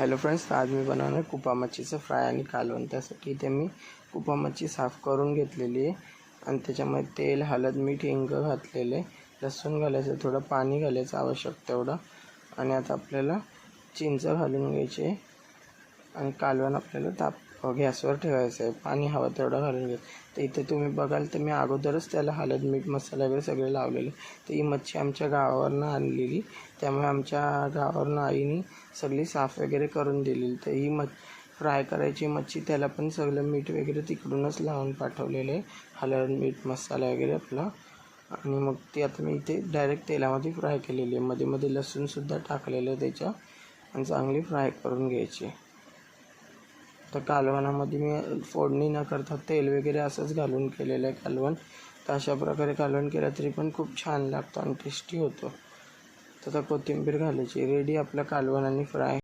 Hello friends आज मी बनवणार कुपा मच्छीचं fry आणि कालवण. त्यासाठी इथे मी कुपा मच्छी साफ करून घेतलेली आहे. आणि त्याच्यामध्ये तेल हळद मीठ हिंग घातलेलं आहे. लसूण घालायचं थोडं पाणी घालायचं आवश्यक तेवढं. आणि आता आपल्याला चिंच घालून घ्यायची आहे. आणि कालवण आपल्याला ताप गॅसवर ठेवायचं आहे. पाणी हवं तेवढं घालून घ्यायचं तर इथे तुम्ही बघाल तर मी अगोदरच त्याला हळद मीठ मसाला वगैरे सगळे लावलेले. तर ही मच्छी आमच्या गावावरनं आणलेली. त्यामुळे आमच्या गावावरनं आईने सगळी साफ वगैरे करून दिलेली. तर ही मच्छ फ्राय करायची मच्छी त्याला पण सगळं मीठ वगैरे तिकडूनच लावून पाठवलेलं आहे. हळद मीठ मसाला वगैरे आपला. आणि मग ती आता मी इथे डायरेक्ट तेलामध्ये फ्राय केलेली आहे. मध्ये मध्ये लसूणसुद्धा टाकलेलं आहे त्याच्या. आणि चांगली फ्राय करून घ्यायची तर कालवणामध्ये मी फोडणी न करता तेल वगैरे असंच घालून केलेलं आहे कालवण. तर अशा प्रकारे कालवण केलं तरी पण खूप छान लागतं आणि टेस्टी होतो. तर आता कोथिंबीर घालायची. रेडी आपलं कालवण आणि फ्राय